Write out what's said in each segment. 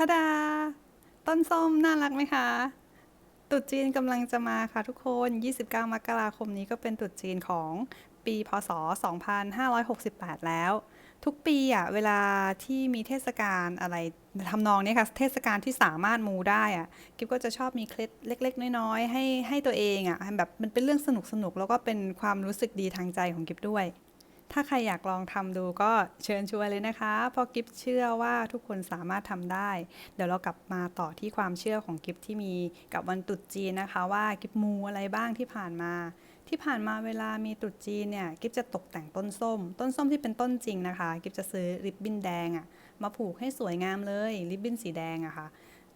ทาดา ต้นส้มน่ารักไหมคะตรุษจีนกำลังจะมาค่ะทุกคน 29 มกราคมนี้ก็เป็นตรุษจีนของปีพศ 2568 แล้ว ทุกปีอะเวลาที่มีเทศกาลอะไรทำนองนี้ค่ะ เทศกาลที่สามารถมูได้อะกิฟก็จะชอบมีเคล็ดเล็ก ๆ น้อย ๆ ให้ให้ตัวเองอะแบบมันเป็นเรื่องสนุกๆแล้วก็เป็นความรู้สึกดีทางใจของกิฟด้วย ถ้าใครอยากลองทำดูก็เชิญชวนเลยนะคะเพราะกิฟเชื่อว่าทุกคนสามารถทำได้ เดี๋ยวเรากลับมาต่อที่ความเชื่อของกิฟที่มีกับวันตรุษจีนนะคะ ว่ากิฟมูอะไรบ้างที่ผ่านมา ที่ผ่านมาเวลามีตรุษจีนเนี่ยกิฟจะตกแต่งต้นส้ม ต้นส้มที่เป็นต้นจริงนะคะ กิฟจะซื้อริบบิ้นแดงอะมาผูกให้สวยงามเลยริบบิ้นสีแดงอะค่ะ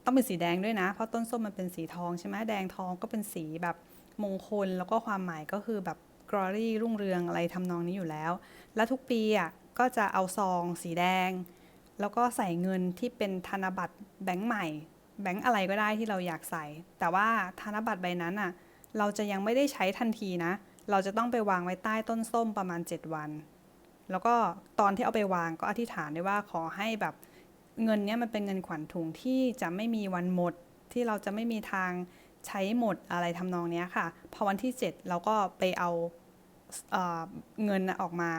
ต้องเป็นสีแดงด้วยนะ เพราะต้นส้มมันเป็นสีทองใช่ไหมแดงทองก็เป็นสีแบบมงคลแล้วก็ความหมายก็คือแบบ glory รุ่งเรืองอะไรทำนองนี้อยู่แล้ว แล้วทุกปีอะก็จะเอาซองสีแดง แล้วก็ใส่เงินที่เป็นธนบัตรแบงก์ใหม่ แบงก์อะไรก็ได้ที่เราอยากใส่ แต่ว่าธนบัตรใบนั้นอะเราจะยังไม่ได้ใช้ทันทีนะ เราจะต้องไปวางไว้ใต้ต้นส้มประมาณ 7 วัน แล้วก็ตอนที่เอาไปวางก็อธิษฐานได้ว่าขอให้แบบเงินนี้มันเป็นเงินขวัญถุงที่จะไม่มีวันหมด ที่เราจะไม่มีทางใช้หมดอะไรทำนองนี้ค่ะ พอวันที่ 7 เราก็ไปเอา เเงินออกมา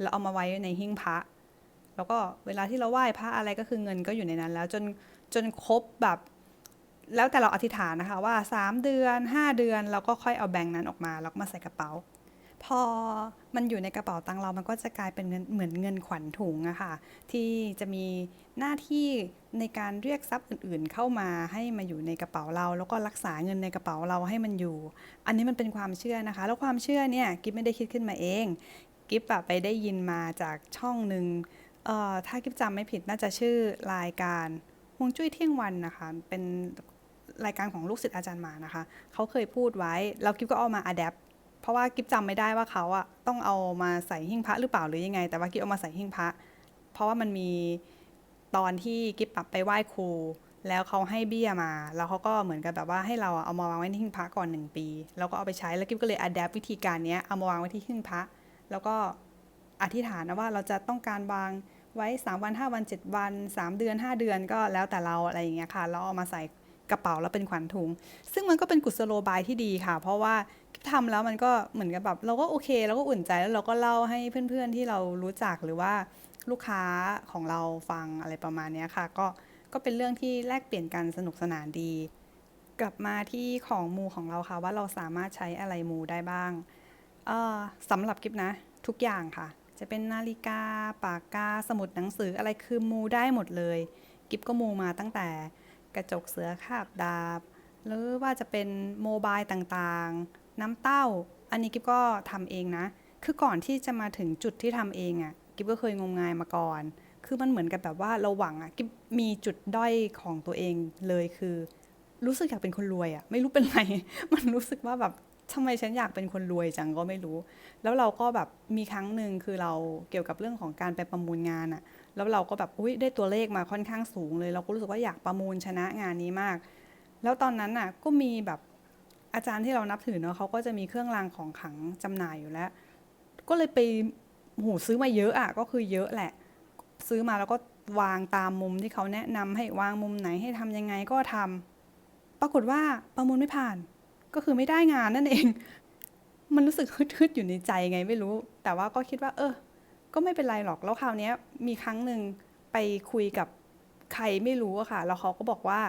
แล้วเอามาไว้ในหิ้งพระ แล้วก็เวลาที่เราไหว้พระอะไรก็คือเงินก็อยู่ในนั้น แล้วจนจนครบแบบ แล้วแต่เราอธิษฐานนะคะว่า 3 เดือน 5 เดือนเราก็ค่อยเอาแบงค์นั้นออกมาแล้วมาใส่กระเป๋า พอมันอยู่ในกระเป๋าตังค์เรามันก็จะกลายเป็นเงินเหมือนเงินขวัญถุงอะค่ะ ที่จะมีหน้าที่ในการเรียกทรัพย์อื่นๆ เข้ามาให้มาอยู่ในกระเป๋าเรา แล้วก็รักษาเงินในกระเป๋าเราให้มันอยู่ อันนี้มันเป็นความเชื่อนะคะ แล้วความเชื่อเนี่ยกิฟไม่ได้คิดขึ้นมาเอง กิฟอะไปได้ยินมาจากช่องหนึ่งเอ่อถ้ากิฟจำไม่ผิดน่าจะชื่อรายการฮวงจุ้ยเที่ยงวันนะคะ เป็นรายการของลูกศิษย์อาจารย์มานะคะเขาเคยพูดไว้แล้วกิฟก็เอามาอัดแอป เพราะว่ากิฟจำไม่ได้ว่าเขาอะต้องเอามาใส่หิ้งพระหรือเปล่าหรือยังไง แต่ว่ากิฟเอามาใส่หิ้งพระ เพราะว่ามันมีตอนที่กิฟปรับไปไหว้ครู แล้วเขาให้เบี้ยมา แล้วเขาก็เหมือนกับแบบว่าให้เราเอามาวางไว้ที่หิ้งพระก่อนหนึ่งปี แล้วก็เอาไปใช้ แล้วกิฟก็เลยอัดแอปวิธีการนี้เอามาวางไว้ที่หิ้งพระ แล้วก็อธิษฐานนะว่าเราจะต้องการวางไว้ 3 วัน 5 วัน 7 วัน 3 เดือน 5 เดือนก็แล้วแต่เราอะไรอย่างเงี้ยค่ะแล้วเอามาใส่ กระเป๋าแล้วเป็นขวัญถุง ซึ่งมันก็เป็นกุศโลบายที่ดีค่ะ เพราะว่าทำแล้วมันก็เหมือนกับแบบเราก็โอเคเราก็อุ่นใจแล้วเราก็เล่าให้เพื่อนๆที่เรารู้จักหรือว่าลูกค้าของเราฟังอะไรประมาณนี้ค่ะ ก็ก็เป็นเรื่องที่แลกเปลี่ยนกันสนุกสนานดี กลับมาที่ของมูของเราค่ะ ว่าเราสามารถใช้อะไรมูได้บ้างสำหรับกิฟนะ ทุกอย่างค่ะ จะเป็นนาฬิกา ปากกา สมุดหนังสืออะไรคือมูได้หมดเลย กิฟก็มูมาตั้งแต่ กระจกเสือคาบดาบ หรือว่าจะเป็นโมบายต่างๆ น้ำเต้า อันนี้กิฟก็ทำเองนะ คือก่อนที่จะมาถึงจุดที่ทำเองอะ่ะกิฟก็เคยงมงายมาก่อน คือมันเหมือนกับแบบว่าเราหวังอะ่ะกิฟมีจุดด้อยของตัวเองเลยคือ รู้สึกอยากเป็นคนรวยอะ่ะ ไม่รู้เป็นไร มันรู้สึกว่าแบบทำไมฉันอยากเป็นคนรวยจังก็ไม่รู้ แล้วเราก็แบบมีครั้งหนึ่งคือเราเกี่ยวกับเรื่องของการไปประมูลงานอะ่ะ แล้วเราก็แบบอุ้ยได้ตัวเลขมาค่อนข้างสูงเลย เราก็รู้สึกว่าอยากประมูลชนะงานนี้มาก แล้วตอนนั้นน่ะก็มีแบบอาจารย์ที่เรานับถือเนาะเขาก็จะมีเครื่องรางของขลังจำหน่ายอยู่แล้ว ก็เลยไปโหซื้อมาเยอะอะก็คือเยอะแหละ ซื้อมาแล้วก็วางตามมุมที่เขาแนะนำให้วางมุมไหนให้ทำยังไงก็ทำปรากฏว่าประมูลไม่ผ่าน ก็คือไม่ได้งานนั่นเอง มันรู้สึกฮึดๆอยู่ในใจไงไม่รู้ แต่ว่าก็คิดว่า เออ ก็ไม่เป็นไรหรอกแล้วคราวนี้มีครั้งหนึ่งไปคุยกับใครไม่รู้อะค่ะ แล้วเขาก็บอกว่า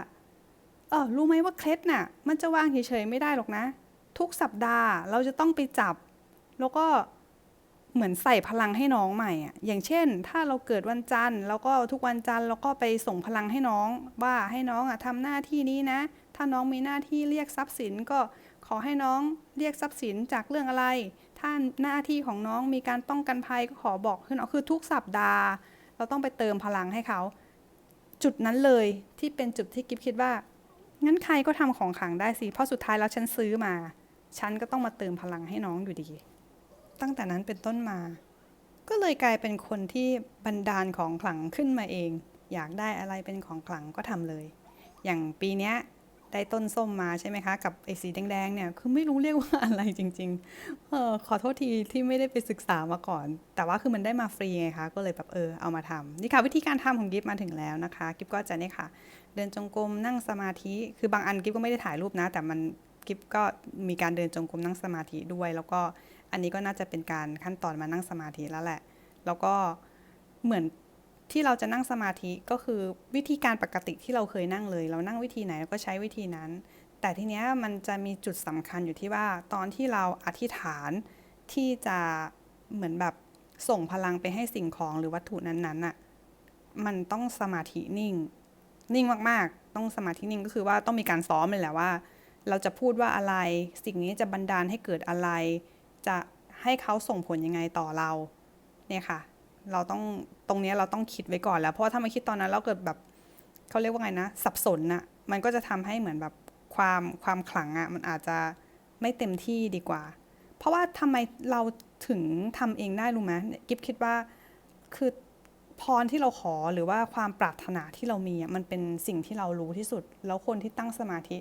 เออรู้ไหมว่าเคล็ดน่ะ มันจะวางเฉยๆไม่ได้หรอกนะ ทุกสัปดาห์เราจะต้องไปจับ แล้วก็เหมือนใส่พลังให้น้องใหม่อะอย่างเช่น ถ้าเราเกิดวันจันทร์ แล้วก็ทุกวันจันทร์เราก็ไปส่งพลังให้น้อง ว่าให้น้องอะทำหน้าที่นี้นะ ถ้าน้องมีหน้าที่เรียกทรัพย์สินก็ขอให้น้องเรียกทรัพย์สินจากเรื่องอะไร ถ้าหน้าที่ของน้องมีการป้องกันภัยก็ขอบอกขึ้นเอาคือทุกสัปดาห์ เราต้องไปเติมพลังให้เขา จุดนั้นเลยที่เป็นจุดที่กิฟคิดว่า งั้นใครก็ทำของขลังได้สิ เพราะสุดท้ายแล้วฉันซื้อมา ฉันก็ต้องมาเติมพลังให้น้องอยู่ดี ตั้งแต่นั้นเป็นต้นมา ก็เลยกลายเป็นคนที่บันดาลของขลังขึ้นมาเอง อยากได้อะไรเป็นของขลังก็ทำเลย อย่างปีนี้ ได้ต้นส้มมาใช่ไหมคะ กับไอ้สีแดงๆเนี่ยคือไม่รู้เรียกว่าอะไรจริงๆเออขอโทษทีที่ไม่ได้ไปศึกษามาก่อน แต่ว่าคือมันได้มาฟรีไงคะก็เลยแบบเออเอามาทำนี่ค่ะวิธีการทำของกิฟมาถึงแล้วนะคะ กิฟก็จะเนี่ยค่ะ เดินจงกรมนั่งสมาธิคือบางอันกิฟก็ไม่ได้ถ่ายรูปนะ แต่มันกิฟก็มีการเดินจงกรมนั่งสมาธิด้วย แล้วก็อันนี้ก็น่าจะเป็นการขั้นตอนมานั่งสมาธิแล้วแหละ แล้วก็เหมือน ที่เราจะนั่งสมาธิก็คือวิธีการปกติที่เราเคยนั่งเลย เรานั่งวิธีไหนเราก็ใช้วิธีนั้น แต่ทีเนี้ยมันจะมีจุดสำคัญอยู่ที่ว่า ตอนที่เราอธิษฐานที่จะเหมือนแบบส่งพลังไปให้สิ่งของหรือวัตถุนั้นๆน่ะมันต้องสมาธินิ่ง นิ่งมากๆ ต้องสมาธินิ่งก็คือว่าต้องมีการซ้อมเลยแหละว่า เราจะพูดว่าอะไร สิ่งนี้จะบันดาลให้เกิดอะไร จะให้เขาส่งผลยังไงต่อเราเนี่ยค่ะ เราต้องตรงนี้เราต้องคิดไว้ก่อนแล้ว เพราะว่าถ้ามาคิดตอนนั้นเราเกิดแบบเขาเรียกว่าไงนะ สับสนน่ะมันก็จะทำให้เหมือนแบบความความขลังอะมันอาจจะไม่เต็มที่ดีกว่า เพราะว่าทำไมเราถึงทำเองได้รู้ไหมกิฟคิดว่าคือพรที่เราขอหรือว่าความปรารถนาที่เรามีอะมันเป็นสิ่งที่เรารู้ที่สุด แล้วคนที่ตั้งสมาธิ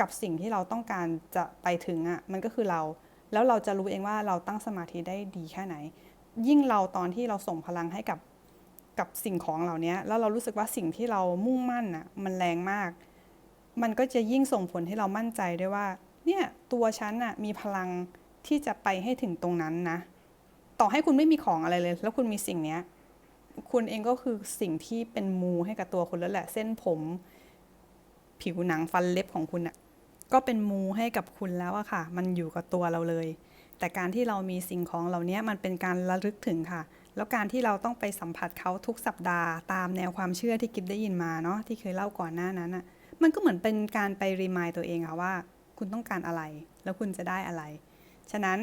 กับสิ่งที่เราต้องการจะไปถึงอะมันก็คือเรา แล้วเราจะรู้เองว่าเราตั้งสมาธิได้ดีแค่ไหน ยิ่งเราตอนที่เราส่งพลังให้กับกับสิ่งของเหล่านี้แล้วเรารู้สึกว่าสิ่งที่เรามุ่งมั่นอะมันแรงมาก มันก็จะยิ่งส่งผลให้เรามั่นใจด้วยว่า เนี่ยตัวฉันน่ะมีพลังที่จะไปให้ถึงตรงนั้นนะ ต่อให้คุณไม่มีของอะไรเลย แล้วคุณมีสิ่งเนี้ย คุณเองก็คือสิ่งที่เป็นมูให้กับตัวคุณแล้วแหละ เส้นผม ผิวหนังฟันเล็บของคุณน่ะก็เป็นมูให้กับคุณแล้วอะค่ะ มันอยู่กับตัวเราเลย แต่การที่เรามีสิ่งของเหล่านี้มันเป็นการระลึกถึงค่ะ แล้วการที่เราต้องไปสัมผัสเขาทุกสัปดาห์ตามแนวความเชื่อที่กิฟได้ยินมาเนาะที่เคยเล่าก่อนหน้านั้นอะมันก็เหมือนเป็นการไปรีมายตัวเองค่ะว่า คุณต้องการอะไร แล้วคุณจะได้อะไร ฉะนั้น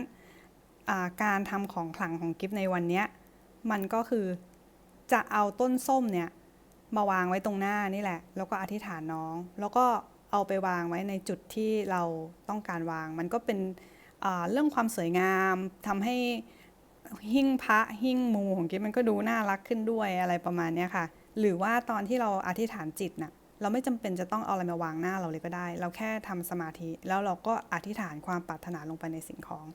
การทำของขลังของกิฟในวันนี้มันก็คือจะเอาต้นส้มเนี่ยมาวางไว้ตรงหน้านี่แหละ แล้วก็อธิษฐานน้อง แล้วก็เอาไปวางไว้ในจุดที่เราต้องการวาง มันก็เป็น เรื่องความสวยงามทำให้หิ้งพระหิ้งมูของกิ๊บมันก็ดูน่ารักขึ้นด้วยอะไรประมาณนี้ค่ะ หรือว่าตอนที่เราอธิษฐานจิตน่ะเราไม่จำเป็นจะต้องเอาอะไรมาวางหน้าเราเลยก็ได้ เราแค่ทำสมาธิ แล้วเราก็อธิษฐานความปรารถนาลงไปในสิ่งของ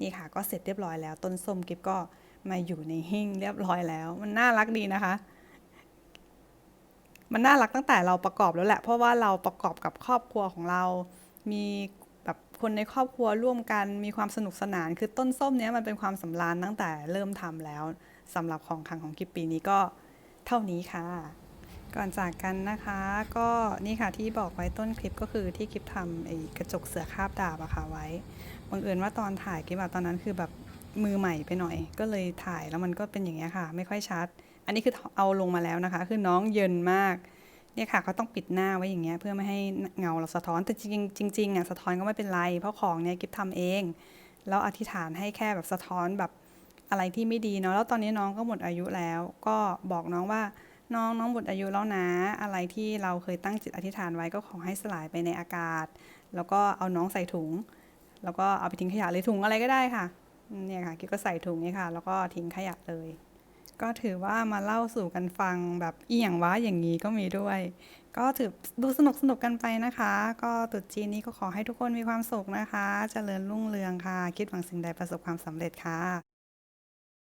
นี่ค่ะ ก็เสร็จเรียบร้อยแล้ว ต้นส้มกิ๊บก็มาอยู่ในหิ้งเรียบร้อยแล้ว มันน่ารักดีนะคะ มันน่ารักตั้งแต่เราประกอบแล้วแหละ เพราะว่าเราประกอบกับครอบครัวของเรา มี คนในครอบครัวร่วมกันมีความสนุกสนาน คือต้นส้มเนี้ยมันเป็นความสำราญตั้งแต่เริ่มทำแล้วสำหรับของขังของกิบปีนี้ก็เท่านี้ค่ะ ก่อนจากกันนะคะ ก็นี่ค่ะที่บอกไว้ต้นคลิปก็คือที่กิฟทำไอ้กระจกเสือคาบดาบอะค่ะไว้บังเอิญว่าตอนถ่ายกิฟอะตอนนั้นคือแบบมือใหม่ไปหน่อย ก็เลยถ่ายแล้วมันก็เป็นอย่างเงี้ยค่ะ ไม่ค่อยชัด อันนี้คือเอาลงมาแล้วนะคะ คือน้องเยินมาก เนี่ยค่ะเขาต้องปิดหน้าไว้อย่างเงี้ยเพื่อไม่ให้เงาเราสะท้อนแต่จริงจริงอะสะท้อนก็ไม่เป็นไร เพราะของเนี่ยกิฟทำเอง แล้วอธิษฐานให้แค่แบบสะท้อนแบบอะไรที่ไม่ดีเนาะแล้วตอนนี้น้องก็หมดอายุแล้ว ก็บอกน้องว่าน้องน้องหมดอายุแล้วนะ อะไรที่เราเคยตั้งจิตอธิษฐานไว้ก็ขอให้สลายไปในอากาศ แล้วก็เอาน้องใส่ถุง แล้วก็เอาไปทิ้งขยะเลยถุงอะไรก็ได้ค่ะเนี่ยค่ะกิ๊บก็ใส่ถุงนี่ค่ะ แล้วก็ทิ้งขยะเลย ก็ถือว่ามาเล่าสู่กันฟังแบบอีหยังวะอย่างนี้ก็มีด้วย ก็ถือดูสนุกสนุกกันไปนะคะ ก็ตุดจีนนี้ก็ขอให้ทุกคนมีความสุขนะคะ เจริญรุ่งเรืองค่ะ คิดหวังสิ่งใดประสบความสำเร็จค่ะ